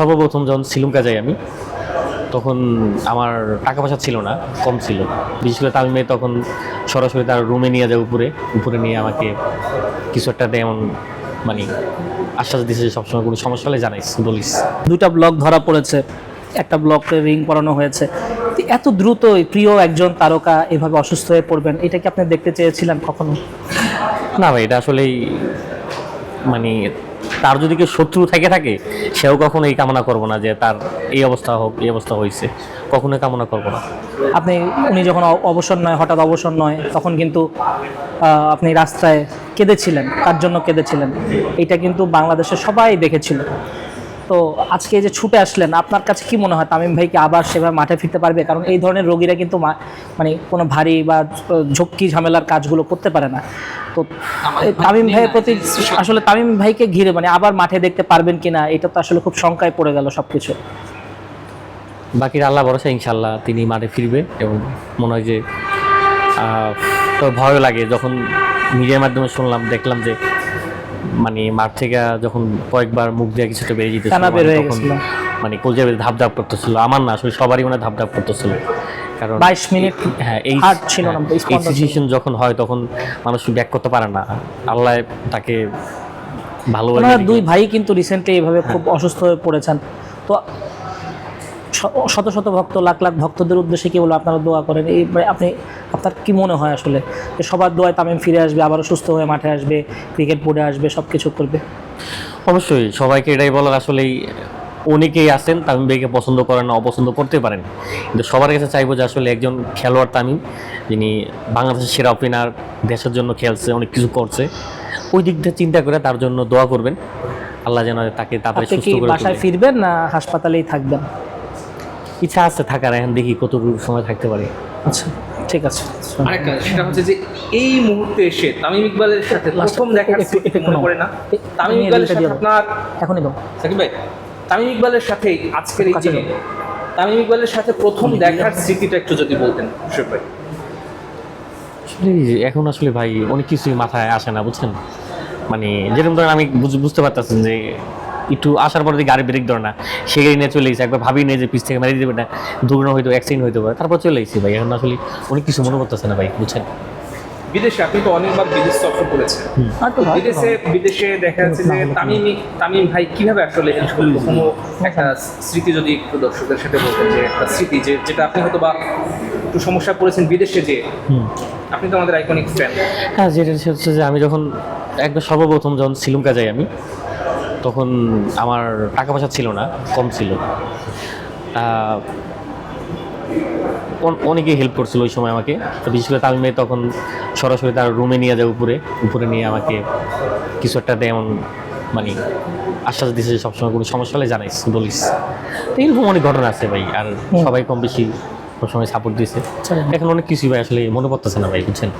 সর্বপ্রথম যখন শ্রীলঙ্কা যাই আমি তখন আমার টাকা পয়সা ছিল না কম ছিল। বিশেষ করে তামিম তখন সরাসরি তার রুমে নিয়ে যায় উপরে উপরে নিয়ে আমাকে কিছু একটা তেমন মানে আশ্বাস দিয়েছে যে সবসময় কোনো সমস্যা হলে জানাইস বলিস। দুইটা ব্লক ধরা পড়েছে। একটা ব্লকে রিং পরানো হয়েছে। এত দ্রুত প্রিয় একজন তারকা এভাবে অসুস্থ হয়ে পড়বেন এটা কি আপনি দেখতে চেয়েছিলেন কখনো? না ভাই এটা আসলেই মানে তার যদি কেউ শত্রু থেকে থাকে, সেও কখনো এই কামনা করব না যে তার এই অবস্থা হোক, এই অবস্থা হয়েছে। কখনোই কামনা করব না। আপনি, উনি যখন অবসর নয়, হঠাৎ অবসর নয়, তখন কিন্তু আপনি রাস্তায় কেঁদেছিলেন তার জন্য কেঁদেছিলেন? এটা কিন্তু বাংলাদেশের সবাই দেখেছিল। তো আজকে যে ছুটে আসলেন, আপনার কাছে কি মনে হয়? তামিম ভাই কি আবার সেভাবে মাঠে ফিরতে পারবে? কারণ এই ধরনের রোগীরা কিন্তু মানে কোনো ভারী বা ঝক্কি ঝামেলার কাজগুলো করতে পারে না। তো তামিম ভাইয়ের প্রতি আসলে তামিম ভাইকে ঘিরে মানে আবার মাঠে দেখতে পারবেন কিনা এটা তো আসলে খুব শঙ্কায় পড়ে গেল সবকিছু। বাকির আল্লাহ ভরসা ইনশাল্লাহ তিনি মাঠে ফিরবে এবং মনে হয় যে তো ভয় লাগে। যখন মিডিয়ার মাধ্যমে শুনলাম দেখলাম যে মানে মাঠ থেকে যখন কয়েকবার মুখ দিয়ে কিছুটা বেরিয়ে যেতে। মানে কলজা ধাপ ধাপ করতেছিল। আমার না আসলে সবারই মানে ধাপ ধাপ করতেছিল। কারণ 22 মিনিট হ্যাঁ এই হার্ট ছিল না, হ্যাঁ, এই স্পন্দন সিচুয়েশন যখন হয় তখন মানুষ ব্যাক করতে পারে না। আল্লাহ তাকে ভালো দুই ভাই কিন্তু রিসেন্টলি এভাবে খুব অসুস্থ হয়ে পড়েছেন। তো শত শত ভক্ত লাখ লাখ ভক্তদের উদ্দেশ্যে কি বলব আপনারা দোয়া করেন। এই আপনি আপনার কি মনে হয় আসলে? যে সবার দোয়ায় তামিম ফিরে আসবে আবারও সুস্থ হয়ে মাঠে আসবে ক্রিকেট বোর্ডে আসবে সব কিছু করবে? অবশ্যই সবাইকে এটাই বলার আসলেই অনেকেই আছেন তামিম ভাইকে পছন্দ করেন না অপছন্দ করতে পারেন। কিন্তু সবার কাছে চাইব যে আসলে একজন খেলোয়াড় তামিম যিনি বাংলাদেশের সেরা ওপেনার দেশের জন্য খেলছে অনেক কিছু করছে। ওই দিকটা চিন্তা করে তার জন্য দোয়া করবেন। আল্লাহ যেন তাকে তাড়াতাড়ি সুস্থ করে বাসায় ফিরবেন না হাসপাতালেই থাকবেন? ইচ্ছা আছে থাকার এখন দেখি কতটুকু সময় থাকতে পারি। আচ্ছা ঠিক আছে। আরেকটা সেটা হচ্ছে যে এই মুহূর্তে এসে তামিম ইকবালের সাথে প্রথম একটু- মনে। পড়ে না? তামিম ইকবালের সাথে আপনার এখনই দাও সাকিব ভাই তামিম ইকবালের সাথে আজকের এই দিনে। তামিম ইকবালের সাথে প্রথম দেখার স্মৃতিটা একটু যদি বলতেন ভাই। এখন আসলে ভাই অনেক কিছুই মাথায় আসে না বুঝছেন? মানে যেরকম ধরেন আমি বুঝ- বুঝতে পারতেছেন যে একটু আসার পরে যদি গাড়ি ব্রেক ধরে না সে গাড়ি নিয়ে চলে গেছে একবার ভাবি নিয়ে যে পিছ থেকে মেরে দেবে না দুর্ঘটনা হয়তো অ্যাক্সিডেন্ট হইতে পারে তারপর চলে গেছি ভাই। এখন আসলে অনেক কিছু মনে করতেছে না ভাই বুঝছেন? বিদেশে আপনি তো অনেকবার বিদেশ সফর করেছেন। বিদেশে বিদেশে দেখা যাচ্ছে যে তামিম তামিম ভাই কীভাবে আসলে কোনো একটা স্মৃতি যদি একটু দর্শকদের সাথে বলতেন যে একটা স্মৃতি যে যেটা আপনি হয়তো বা একটু সমস্যা পড়েছেন বিদেশে যে আপনি তো আমাদের আইকনিক ফ্যান হ্যাঁ যেটা হচ্ছে যে আমি যখন একবার সর্বপ্রথম যখন শ্রীলঙ্কা যাই আমি তখন আমার টাকা পয়সা ছিল না কম ছিল। অনেকেই হেল্প করছিল ওই সময় আমাকে। তো বিশেষ করে তালমে তখন সরাসরি তার রুমে নিয়ে যায় উপরে। উপরে নিয়ে আমাকে কিছু একটা তেমন মানে আশ্বাস দিছে যে সবসময় কোনো সমস্যা হলে জানাইস বলিস। তো এরকম অনেক ঘটনা আছে ভাই আর সবাই কম বেশি সবসময় সাপোর্ট দিয়েছে আচ্ছা। এখন অনেক কিছুই ভাই আসলে মনে পড়তেছে না ভাই বুঝছেন?